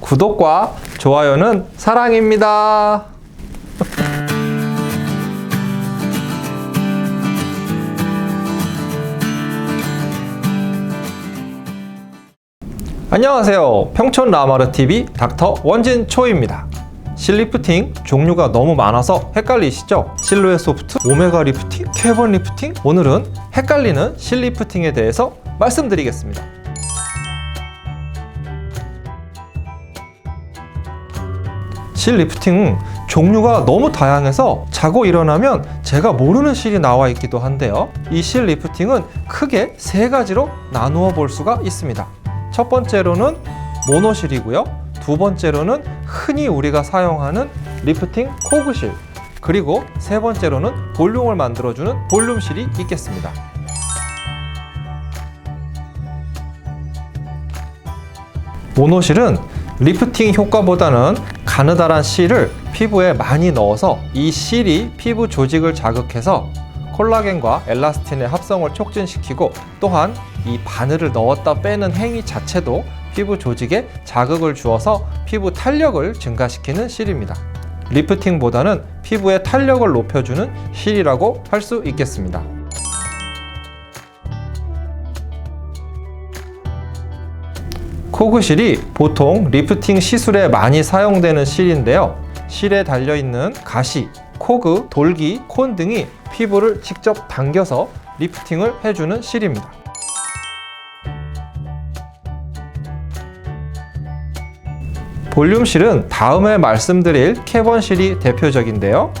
구독과 좋아요는 사랑입니다. 안녕하세요. 평촌 라마르 TV 닥터 원진 초입니다. 실리프팅 종류가 너무 많아서 헷갈리시죠? 실루엣 소프트, 오메가 리프팅, 캐번 리프팅? 오늘은 헷갈리는 실리프팅에 대해서 말씀드리겠습니다. 실 리프팅 종류가 너무 다양해서 자고 일어나면 제가 모르는 실이 나와 있기도 한데요. 이 실 리프팅은 크게 세 가지로 나누어 볼 수가 있습니다. 첫 번째로는 모노실이고요. 두 번째로는 흔히 우리가 사용하는 리프팅 코그실. 그리고 세 번째로는 볼륨을 만들어주는 볼륨실이 있겠습니다. 모노실은 리프팅 효과보다는 가느다란 실을 피부에 많이 넣어서 이 실이 피부 조직을 자극해서 콜라겐과 엘라스틴의 합성을 촉진시키고 또한 이 바늘을 넣었다 빼는 행위 자체도 피부 조직에 자극을 주어서 피부 탄력을 증가시키는 실입니다. 리프팅보다는 피부의 탄력을 높여주는 실이라고 할 수 있겠습니다. 코그실이 보통 리프팅 시술에 많이 사용되는 실인데요. 실에 달려있는 가시, 코그, 돌기, 콘 등이 피부를 직접 당겨서 리프팅을 해주는 실입니다. 볼륨실은 다음에 말씀드릴 캐번실이 대표적인데요.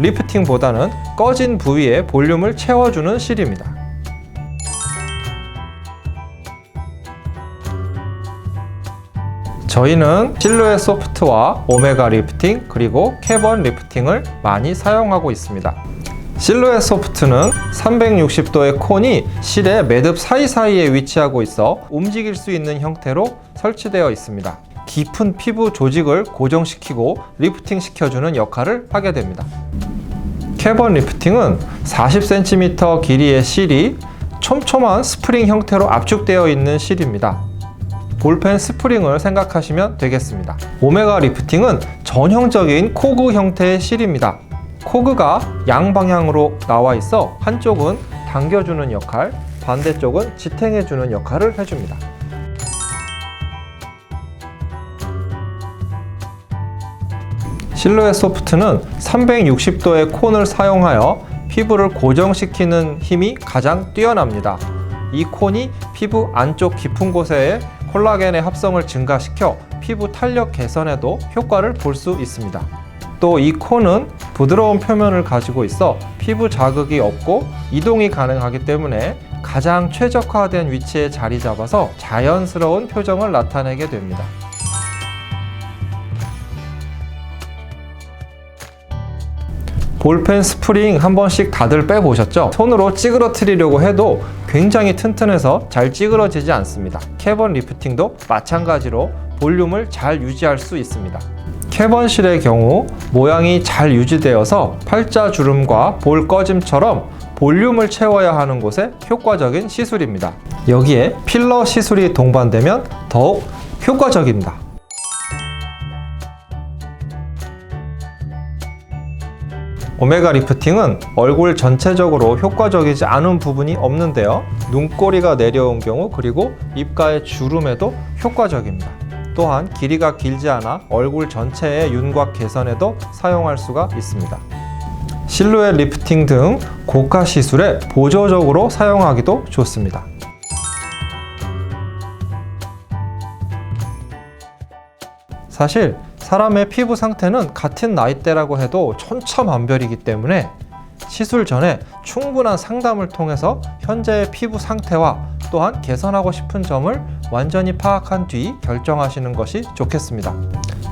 리프팅보다는 꺼진 부위에 볼륨을 채워주는 실입니다. 저희는 실루엣 소프트와 오메가 리프팅 그리고 캐번 리프팅을 많이 사용하고 있습니다. 실루엣 소프트는 360도의 콘이 실의 매듭 사이사이에 위치하고 있어 움직일 수 있는 형태로 설치되어 있습니다. 깊은 피부 조직을 고정시키고 리프팅 시켜주는 역할을 하게 됩니다. 캐번 리프팅은 40cm 길이의 실이 촘촘한 스프링 형태로 압축되어 있는 실입니다. 볼펜 스프링을 생각하시면 되겠습니다. 오메가 리프팅은 전형적인 코그 형태의 실입니다. 코그가 양방향으로 나와 있어 한쪽은 당겨주는 역할, 반대쪽은 지탱해주는 역할을 해줍니다. 실루엣 소프트는 360도의 콘을 사용하여 피부를 고정시키는 힘이 가장 뛰어납니다. 이 콘이 피부 안쪽 깊은 곳에 콜라겐의 합성을 증가시켜 피부 탄력 개선에도 효과를 볼 수 있습니다. 또 이 콘은 부드러운 표면을 가지고 있어 피부 자극이 없고 이동이 가능하기 때문에 가장 최적화된 위치에 자리 잡아서 자연스러운 표정을 나타내게 됩니다. 볼펜 스프링 한 번씩 다들 빼보셨죠? 손으로 찌그러뜨리려고 해도 굉장히 튼튼해서 잘 찌그러지지 않습니다. 캐번 리프팅도 마찬가지로 볼륨을 잘 유지할 수 있습니다. 캐번실의 경우 모양이 잘 유지되어서 팔자 주름과 볼 꺼짐처럼 볼륨을 채워야 하는 곳에 효과적인 시술입니다. 여기에 필러 시술이 동반되면 더욱 효과적입니다. 오메가 리프팅은 얼굴 전체적으로 효과적이지 않은 부분이 없는데요. 눈꼬리가 내려온 경우 그리고 입가의 주름에도 효과적입니다. 또한 길이가 길지 않아 얼굴 전체의 윤곽 개선에도 사용할 수가 있습니다. 실루엣 리프팅 등 고가 시술에 보조적으로 사용하기도 좋습니다. 사실 사람의 피부 상태는 같은 나이대라고 해도 천차만별이기 때문에 시술 전에 충분한 상담을 통해서 현재의 피부 상태와 또한 개선하고 싶은 점을 완전히 파악한 뒤 결정하시는 것이 좋겠습니다.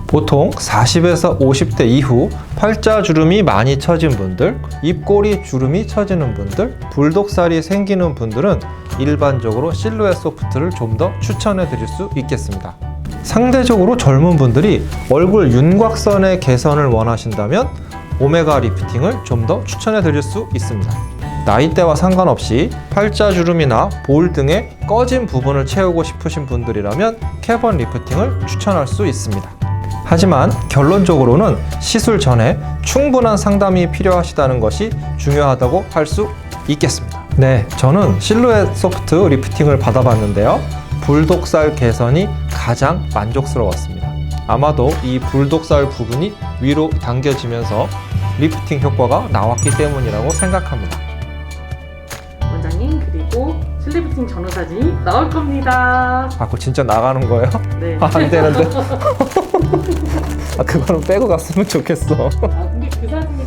보통 40에서 50대 이후 팔자 주름이 많이 처진 분들, 입꼬리 주름이 처지는 분들, 불독살이 생기는 분들은 일반적으로 실루엣 소프트를 좀 더 추천해 드릴 수 있겠습니다. 상대적으로 젊은 분들이 얼굴 윤곽선의 개선을 원하신다면 오메가 리프팅을 좀 더 추천해 드릴 수 있습니다. 나이대와 상관없이 팔자주름이나 볼 등의 꺼진 부분을 채우고 싶으신 분들이라면 캐번 리프팅을 추천할 수 있습니다. 하지만 결론적으로는 시술 전에 충분한 상담이 필요하시다는 것이 중요하다고 할 수 있겠습니다. 네, 저는 실루엣 소프트 리프팅을 받아봤는데요. 불독살 개선이 가장 만족스러웠습니다. 아마도 이 불독살 부분이 위로 당겨지면서 리프팅 효과가 나왔기 때문이라고 생각합니다. 원장님 그리고 슬리프팅 전후 사진이 나올 겁니다. 아, 그거 진짜 나가는 거예요? 네. 아, 안 되는데. 아, 그거는 빼고 갔으면 좋겠어. 아 근데 그 사진이